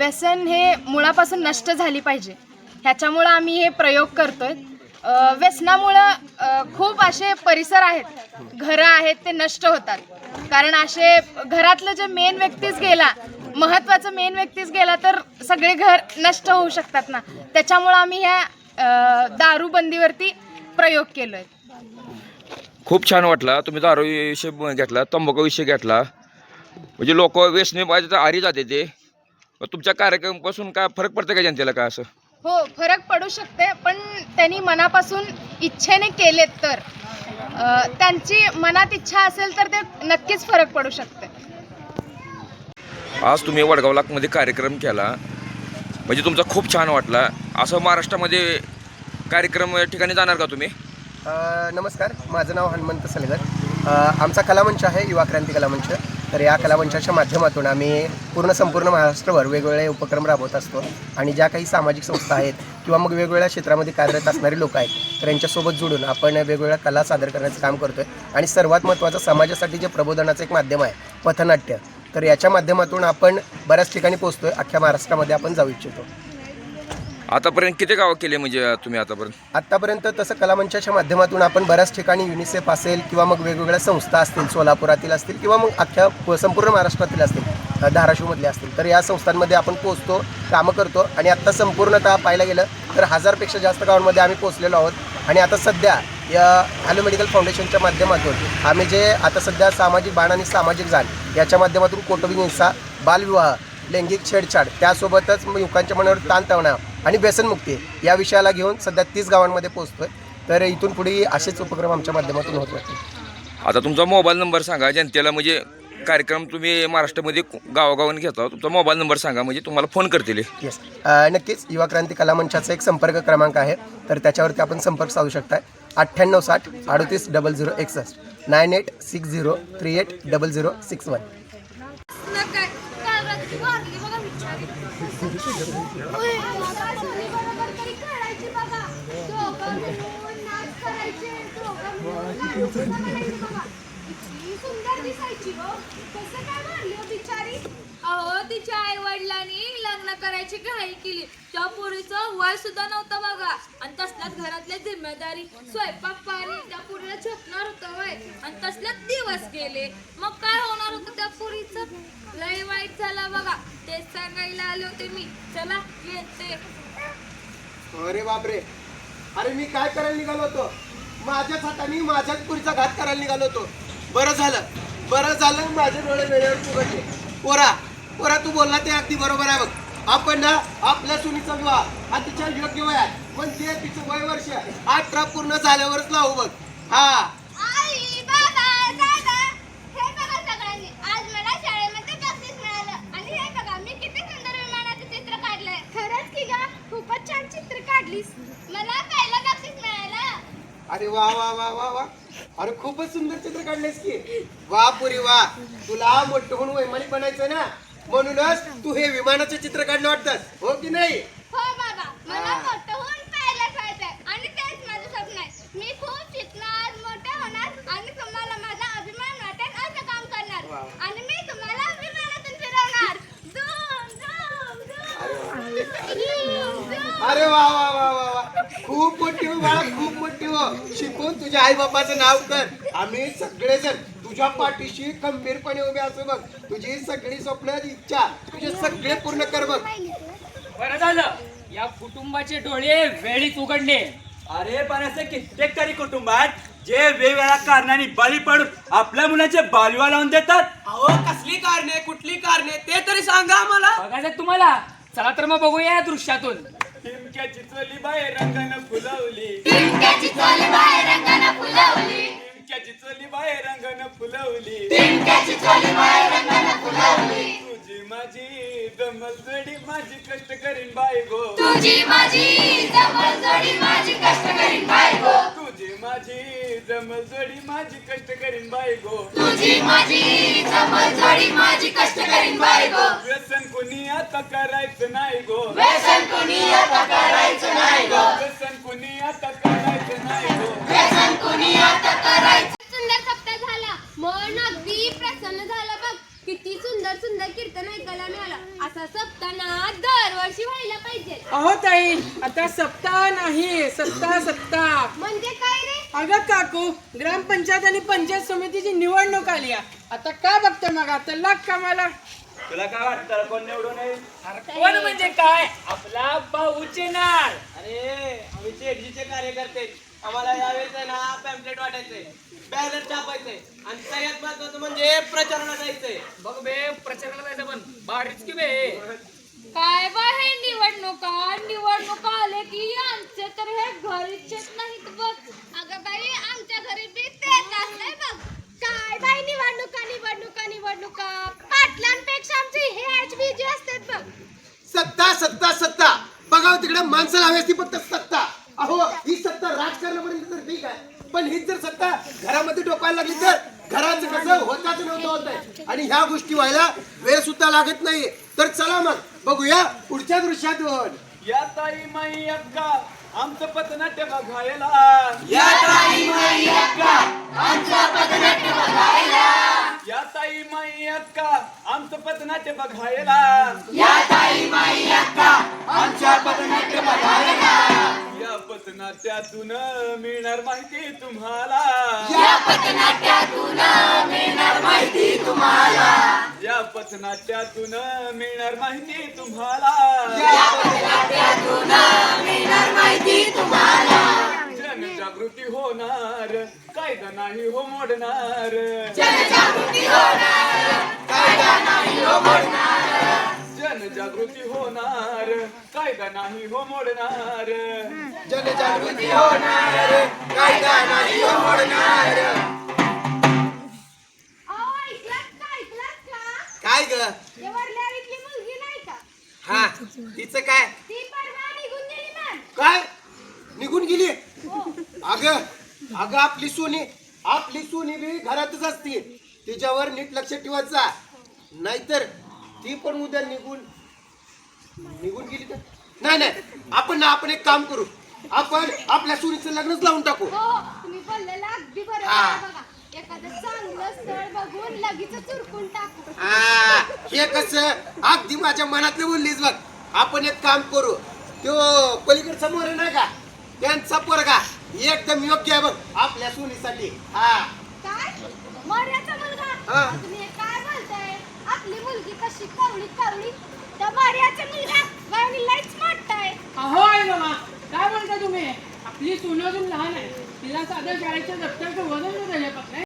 व्यसन हे मुळापासून नष्ट झाली पाहिजे. ह्याच्यामुळं आम्ही हे प्रयोग करतोय. आहे व्यसनामुळं खूप असे परिसर आहेत. घरं आहेत ते नष्ट होतात. कारण असे घरातलं जे मेन व्यक्तीच गेला महत्त्वाचं मेन व्यक्तीच गेला तर सगळे घर नष्ट होऊ शकतात ना. त्याच्यामुळं आम्ही ह्या दारूबंदीवरती प्रयोग केलो आहे खूप छान वाटला. तुम्ही दारू विषय घेतला तंबाखू विषय घेतला. म्हणजे लोक व्यसनी पाहिजे तर आरी जाते ते. मग तुमच्या कार्यक्रमापासून काय फरक पडतं का जनतेला काय असं? हो फरक पडू शकते पण त्यांनी मनापासून इच्छेने केलेत तर. अ, त्यांची मनात इच्छा असेल तर ते नक्कीच फरक पडू शकते. आज तुम्ही वडगावमध्ये कार्यक्रम केला. म्हणजे तुमचा खूप छान वाटला. असं महाराष्ट्रामध्ये कार्यक्रम या ठिकाणी जाणार का तुम्ही? अ, नमस्कार. माझं नाव हनुमंत सलगर. अ, आमचा कलामंच आहे युवा क्रांती कलामंच. तर या कलामंचाच्या माध्यमातून आम्ही पूर्ण संपूर्ण महाराष्ट्रभर वेगवेगळे उपक्रम राबवत असतो. आणि ज्या काही सामाजिक संस्था आहेत किंवा मग वेगवेगळ्या क्षेत्रामध्ये कार्यरत असणारे लोक आहेत तर यांच्यासोबत जुडून आपण वेगवेगळ्या कला सादर करण्याचं काम करतो आहे आणि सर्वात महत्त्वाचं समाजासाठी जे प्रबोधनाचं एक माध्यम आहे पथनाट्य तर याच्या माध्यमातून आपण बऱ्याच ठिकाणी पोचतो आहे अख्ख्या महाराष्ट्रामध्ये आपण जाऊ इच्छितो. आतापर्यंत किती गावं केले म्हणजे तुम्ही आतापर्यंत? आत्तापर्यंत तसं कलामंचाच्या माध्यमातून आपण बऱ्याच ठिकाणी युनिसेफ असेल किंवा मग वेगवेगळ्या संस्था असतील सोलापुरातील असतील किंवा मग अख्ख्या प- संपूर्ण महाराष्ट्रातील असतील अ, धाराशिवमधले असतील तर या संस्थांमध्ये आपण पोहोचतो कामं करतो आणि आत्ता संपूर्णतः पाहायला गेलं तर हजारपेक्षा जास्त गावांमध्ये आम्ही पोहोचलेलो आहोत. आणि आता सध्या या हॅलो मेडिकल फाउंडेशनच्या माध्यमातून आम्ही जे आता सध्या सामाजिक बाण आणि सामाजिक जाण याच्या माध्यमातून कौटुंबिक हिंसा बालविवाह लैंगिक छेडछाड त्यासोबतच मग युवकांच्या मनावर ताणतणाव आणि व्यसनमुक्ती या विषयाला घेऊन सध्या तीस गावांमध्ये पोहोचतोय. तर इथून पुढे असेच उपक्रम आमच्या माध्यमातून होत राहतील. आता तुमचा मोबाईल नंबर सांगा जनतेला म्हणजे कार्यक्रम तुम्ही महाराष्ट्रामध्ये गावागावाने घेता तुमचा मोबाईल नंबर सांगा म्हणजे तुम्हाला फोन करतील येस नक्कीच युवा क्रांती कला मंचाचा एक संपर्क क्रमांक आहे. तर त्याच्यावरती आपण संपर्क साधू शकताय. अठ्ठ्याण्णव साठ अडतीस डबल झिरो एकसष्ट nine eight six zero three eight double zero six one काय काल रात्री वारली बघा बिचारी. ओय, रात्री बरोबर तरी करायची बघा. दोघं मिळून नाच करायचे, दोघं मिळून नाच करायचे बघा. इतकी सुंदर दिसायची हो. कसं काय वारली बिचारी? अहो तिच्या आई वडिलांनी लग्न करायची घाई केली. त्या पोरीचं वय सुद्धा नव्हतं बघा. आणि तसल्याच घरातल्या जिम्मेदारी स्वयंपाक पाणी त्या पोरीला झोपणार होतं वय. आणि तसलेच दिवस गेले. मग काय होणार होतं त्या पुरीच? लय वाईट झालं बघा. तेच सांगायला आले होते मी. चला येते. अरे बापरे. अरे मी काय करायला निघालो होतो? माझ्याच हाताने माझ्याच पुरीचा घात करायला निघालो होतो. बरं झालं. बरं झालं माझे डोळे वेळेवर उघडले पोरा पोरा तू बोलला ते अगदी बरोबर आहे बघ. आपण ना आपल्या सुनीचा विवाह अतिशय योग्य वयात. पण ते तिचं वय वर्ष अठरा पूर्ण झाल्यावरच लावू बघ. हा आई बाबा दादा हे बघा सगळ्यांनी आज मला शाळेमध्ये बक्षीस मिळालं आणि हे बघा मी किती सुंदर विमानाचं चित्र काढलंय खरंच की गा खूपच छान चित्र काढलीस मला पहिलं बक्षीस मिळालं अरे वा वा वा वा वा. अरे खूपच सुंदर चित्र काढलेस की. वा पुरी वा. तुला मोठं होऊन वैमानिक बनायचं ना? म्हणूनच तू हे विमानाचं चित्र काढणं वाटतं हो की नाही? हो बाबा. मला मोठं होऊन पायलट व्हायचंय आणि तेच माझं स्वप्न आहे. मी खूप शिकणार मोठं होणार आणि तुम्हाला माझा अभिमान वाटेल असं काम करणार. आणि मी तुम्हाला विमानातून फिरवणार. Zoom, zoom, zoom. Zoom, zoom. अरे वा वा वा वा वा. खूप मोठी हो बाळा शिकून तुझ्या आई बापाचं नाव कर. आम्ही सगळेजण तुझ्या पाठीशी खंबीरपणे उभे असू बघ. तुझी सगळी स्वप्न इच्छा तुझे सगळे पूर्ण कर बघ. बरं झालं. या कुटुंबाचे डोळे वेळीच उघडले अरे पण असे कित्येक तरी कुटुंब आहेत जे वेगवेगळ्या कारणाने बळी पडून आपल्या मुलाचे बालविवाह लावून देतात. अहो कसली कारणे कुठली कारणे ते तरी सांगा आम्हाला. बघायचं तुम्हाला. चला तर मग बघूया या दृश्यातून. टिमक्याची चोली बाहेर रंगानं फुलवली. टिमक्याची चोली बाहेर रंगानं फुलवली. टिमक्याची चोली बाहेर रंगानं फुलवली. टिमक्याची चोली बाहेर रंगानं फुलवली. तुझी माझी जमल जोडी माझी कष्ट करीन बाई गो. तुझी माझी जमल जोडी माझी कष्ट करीन बायको तुझी माझी जमल जोडी माझी कष्ट करीन बाई गो. तुझी माझी जमल जोडी माझी कष्ट करीन बायको व्यसन कुणी आता करायचं नाही गो. व्यसन कुणी आता करायचं नाही गो. व्यसन कुणी आता करायचं नाही गो. व्यसन कुणी आता करायचं सुंदर सप्ताह झाला. मन अगदी प्रसन्न झालं बघ. किती सुंदर सुंदर कीर्तन ऐकायला मिळालं. असं सप्ताह दरवर्षी व्हायला पाहिजे. अहो ताई आता सप्ताह नाही सत्ता सत्ता म्हणजे काय? अगं काकू ग्रामपंचायत आणि पंचायत समितीची निवडणूक आली आहे. आता का बघते मग? आता लाग कामाला. तुला काय वाटतं? कोण निवडून येईल? कोण म्हणजे काय? आपला भाऊ चिनार अरे आम्ही शेडजीचे कार्यकर्ते. आम्हाला यावेळेस आहे ना पॅम्पलेट वाटायचंय. बॅनर छापायचंय. आणि सगळ्यात महत्वाचं म्हणजे प्रचाराला जायचंय. बघ बे प्रचाराला जायचं पण. बारीच की बे. काय बा हे निवडणुका निवडणुका आले की आमचे तर हे घरीचेच नाहीत बघ. अगं बाई आमच्या घरी बी तेच असतंय बघ. काय बाई निवडणुका निवडणुका निवडणुका. पाटलांपेक्षा आमची हे एच बी जी असतात बघ. सत्ता सत्ता सत्ता. बघावं तिकडे माणसाला हवी असती फक्त सत्ता. अहो ही सत्ता राजकारणापर्यंत तर ठीक आहे. पण हीच जर सत्ता घरामध्ये डोकायला लागली तर घराचं कसं होताच नव्हतं होत आणि ह्या गोष्टी व्हायला वेळ सुद्धा लागत नाही. तर चला मग. बघूया पुढच्या दृश्यातून. या ताई माई अक्का आमचं पथनाट्य बघायला. या ताई माई अक्का आमचं पथनाट्य बघायला. या ताई माई अक्का आमच्या पथनाट्य बघायला. या पथनाट्यातून मिळणार माहिती तुम्हाला. या पथनाट्यातून मिळणार माहिती तुम्हाला. जनजागृती होणार कायदा नाही हो मोडणार. जनजागृती होणार कायदा नाही हो मोडणार. जनजागृती होणार कायदा नाही हो मोडणार. अहो हा तिचं काय? ती परवा निघून गेली मॅम काय? निघून गेली? अगं अगं आपली सोनी आपली सोनी बी घरातच असते. तिच्यावर नीट लक्ष ठेवायचा. नाहीतर ती पण उद्या निघून निघून गेली तर नाही नाही. आपण ना आपण एक काम करू. आपण आपल्या सुनीचं लग्नच लावून टाकू. हो तुम्ही बोललेला अगदी बरोबर हा. आहे बघा. एखादं चांगलं स्थळ बघून लगेच चुरकून टाकू. हा, हे कसं? अगदी माझ्या मनातलं बोललीस बघ. आपण एक काम करू. तो पलीकडचा मोर आहे नाही का? त्यांचा पोरगा एकदम योग्य आहे बघ आपल्या सोनीसाठी. हा. काय? मर्याचा मुलगा? हा. तुम्ही हे काय बोलताय? आपली मुलगी कशी कवळी कवळी? तर मर्याचा मुलगा? वयाने लईच मोठा आहे. अहो काय म्हणता तुम्ही? आपली सून अजून लहान आहे. तिला साध्या शाळेच्या दप्तरचं वजन नाही त्याच्यापासून